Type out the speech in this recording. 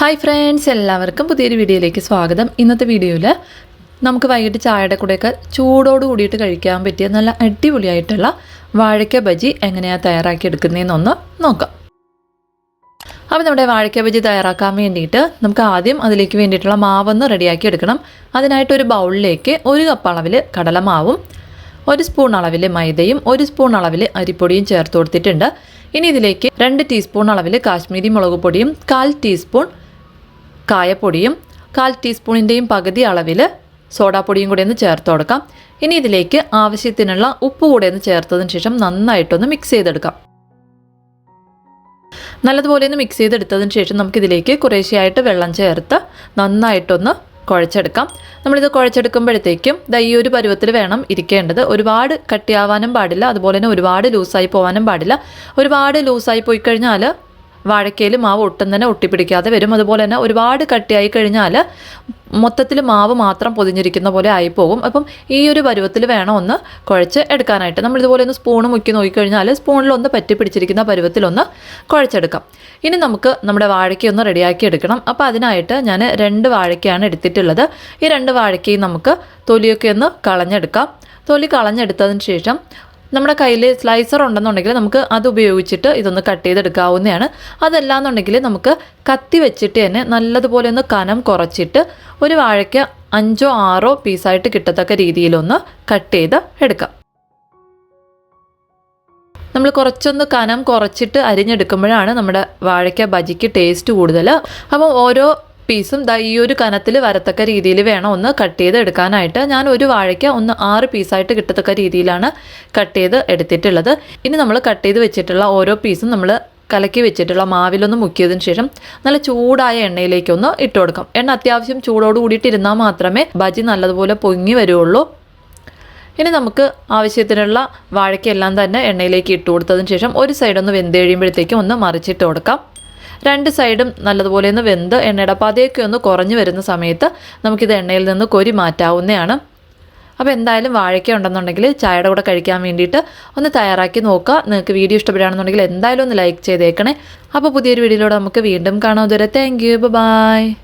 Hi friends എല്ലാവർക്കും പുതിയൊരു വീഡിയോയിലേക്ക് സ്വാഗതം. ഇന്നത്തെ വീഡിയോയിൽ നമുക്ക് വൈകിട്ട് ചായയുടെ കൂടെയൊക്കെ ചൂടോട് കൂടിയിട്ട് കഴിക്കാൻ പറ്റിയ നല്ല അടിപൊളിയായിട്ടുള്ള വാഴയ്ക്ക ബജി എങ്ങനെയാണ് തയ്യാറാക്കി എടുക്കുന്നതെന്നൊന്ന് നോക്കാം. അപ്പോൾ നമ്മുടെ വാഴയ്ക്ക ബജി തയ്യാറാക്കാൻ വേണ്ടിയിട്ട് നമുക്ക് ആദ്യം അതിലേക്ക് വേണ്ടിയിട്ടുള്ള മാവൊന്ന് റെഡിയാക്കി എടുക്കണം. അതിനായിട്ട് ഒരു ബൗളിലേക്ക് ഒരു കപ്പ് അളവിൽ കടലമാവും ഒരു സ്പൂൺ അളവിൽ മൈദയും ഒരു സ്പൂൺ അളവിൽ അരിപ്പൊടിയും ചേർത്ത് കൊടുത്തിട്ടുണ്ട്. ഇനി ഇതിലേക്ക് രണ്ട് ടീസ്പൂൺ അളവിൽ കാശ്മീരി മുളക് പൊടിയും കാൽ ടീസ്പൂൺ കായപ്പൊടിയും കാൽ ടീസ്പൂണിന്റെയും പകുതി അളവിൽ സോഡാപ്പൊടിയും കൂടി ഒന്ന് ചേർത്ത് കൊടുക്കാം. ഇനി ഇതിലേക്ക് ആവശ്യത്തിനുള്ള ഉപ്പ് കൂടെ ഒന്ന് ചേർത്തതിന് ശേഷം നന്നായിട്ടൊന്ന് മിക്സ് ചെയ്തെടുക്കാം. നല്ലതുപോലെ ഒന്ന് മിക്സ് ചെയ്തെടുത്തതിന് ശേഷം നമുക്കിതിലേക്ക് കുറേശ്ശെയായിട്ട് വെള്ളം ചേർത്ത് നന്നായിട്ടൊന്ന് കുഴച്ചെടുക്കാം. നമ്മളിത് കുഴച്ചെടുക്കുമ്പോഴത്തേക്കും ദാ ഈ ഒരു പരുവത്തിൽ വേണം ഇരിക്കേണ്ടത്. ഒരുപാട് കട്ടിയാവാനും പാടില്ല. അതുപോലെ തന്നെ ഒരുപാട് ലൂസായി പോകാനും പാടില്ല. ഒരുപാട് ലൂസായി പോയി കഴിഞ്ഞാൽ വാഴക്കയിൽ മാവ് ഒട്ടും തന്നെ ഒട്ടിപ്പിടിക്കാതെ വരും. അതുപോലെ തന്നെ ഒരുപാട് കട്ടിയായി കഴിഞ്ഞാൽ മൊത്തത്തിൽ മാവ് മാത്രം പൊതിഞ്ഞിരിക്കുന്ന പോലെ ആയിപ്പോകും. അപ്പം ഈ ഒരു പരുവത്തിൽ വേണം ഒന്ന് കുഴച്ച് എടുക്കാനായിട്ട്. നമ്മൾ ഇതുപോലെ ഒന്ന് സ്പൂൺ മുക്കി നോക്കിക്കഴിഞ്ഞാൽ സ്പൂണിലൊന്ന് പറ്റി പിടിച്ചിരിക്കുന്ന പരുവത്തിലൊന്ന് കുഴച്ചെടുക്കാം. ഇനി നമുക്ക് നമ്മുടെ വാഴയ്ക്ക ഒന്ന് റെഡിയാക്കി എടുക്കണം. അപ്പോൾ അതിനായിട്ട് ഞാൻ രണ്ട് വാഴയ്ക്കയാണ് എടുത്തിട്ടുള്ളത്. ഈ രണ്ട് വാഴയ്ക്കയും നമുക്ക് തൊലിയൊക്കെ ഒന്ന് കളഞ്ഞെടുക്കാം. തൊലി കളഞ്ഞെടുത്തതിന് ശേഷം നമ്മുടെ കയ്യിൽ സ്ലൈസർ ഉണ്ടെന്നുണ്ടെങ്കിൽ നമുക്ക് അത് ഉപയോഗിച്ചിട്ട് ഇതൊന്ന് കട്ട് ചെയ്തെടുക്കാവുന്നതാണ്. അതല്ല എന്നുണ്ടെങ്കിൽ നമുക്ക് കത്തി വെച്ചിട്ട് തന്നെ നല്ലതുപോലെ ഒന്ന് കനം കുറച്ചിട്ട് ഒരു വാഴയ്ക്ക് അഞ്ചോ ആറോ പീസായിട്ട് കിട്ടത്തക്ക രീതിയിലൊന്ന് കട്ട് ചെയ്ത് എടുക്കാം. നമ്മൾ കുറച്ചൊന്ന് കനം കുറച്ചിട്ട് അരിഞ്ഞെടുക്കുമ്പോഴാണ് നമ്മുടെ വാഴയ്ക്ക ബജിക്ക് ടേസ്റ്റ് കൂടുതൽ അപ്പോൾ ഓരോ പീസും ദാ ഈ ഒരു കനത്തിൽ വരത്തക്ക രീതിയിൽ വേണം ഒന്ന് കട്ട് ചെയ്ത് എടുക്കാനായിട്ട്. ഞാൻ ഒരു വാഴയ്ക്ക ഒന്ന് ആറ് പീസായിട്ട് കിട്ടത്തക്ക രീതിയിലാണ് കട്ട് ചെയ്ത് എടുത്തിട്ടുള്ളത്. ഇനി നമ്മൾ കട്ട് ചെയ്ത് വെച്ചിട്ടുള്ള ഓരോ പീസും നമ്മൾ കലക്കി വെച്ചിട്ടുള്ള മാവിലൊന്ന് മുക്കിയതിന് ശേഷം നല്ല ചൂടായ എണ്ണയിലേക്കൊന്ന് ഇട്ട് കൊടുക്കാം. എണ്ണ അത്യാവശ്യം ചൂടോട് കൂടിയിട്ടിരുന്നാൽ മാത്രമേ ബജി നല്ലതുപോലെ പൊങ്ങി വരുള്ളൂ. ഇനി നമുക്ക് ആവശ്യത്തിനുള്ള വാഴയ്ക്കെല്ലാം തന്നെ എണ്ണയിലേക്ക് ഇട്ട് കൊടുത്തതിന് ശേഷം ഒരു സൈഡൊന്ന് വെന്ത് കഴിയുമ്പോഴത്തേക്കും ഒന്ന് മറിച്ചിട്ട് കൊടുക്കാം. രണ്ട് സൈഡും നല്ലതുപോലെ ഒന്ന് വെന്ത് എണ്ണയുടെ പതയൊക്കെ ഒന്ന് കുറഞ്ഞു വരുന്ന സമയത്ത് നമുക്കിത് എണ്ണയിൽ നിന്ന് കൊരി മാറ്റാവുന്നതാണ്. അപ്പോൾ എന്തായാലും വാഴയ്ക്ക ഉണ്ടെന്നുണ്ടെങ്കിൽ ചായയുടെ കൂടെ കഴിക്കാൻ വേണ്ടിയിട്ട് ഒന്ന് തയ്യാറാക്കി നോക്കുക. നിങ്ങൾക്ക് വീഡിയോ ഇഷ്ടപ്പെടുകയാണെന്നുണ്ടെങ്കിൽ എന്തായാലും ഒന്ന് ലൈക്ക് ചെയ്തേക്കണേ. അപ്പോൾ പുതിയൊരു വീഡിയോയിലൂടെ നമുക്ക് വീണ്ടും കാണാം. ഇതുവരെ താങ്ക് യു ബൈ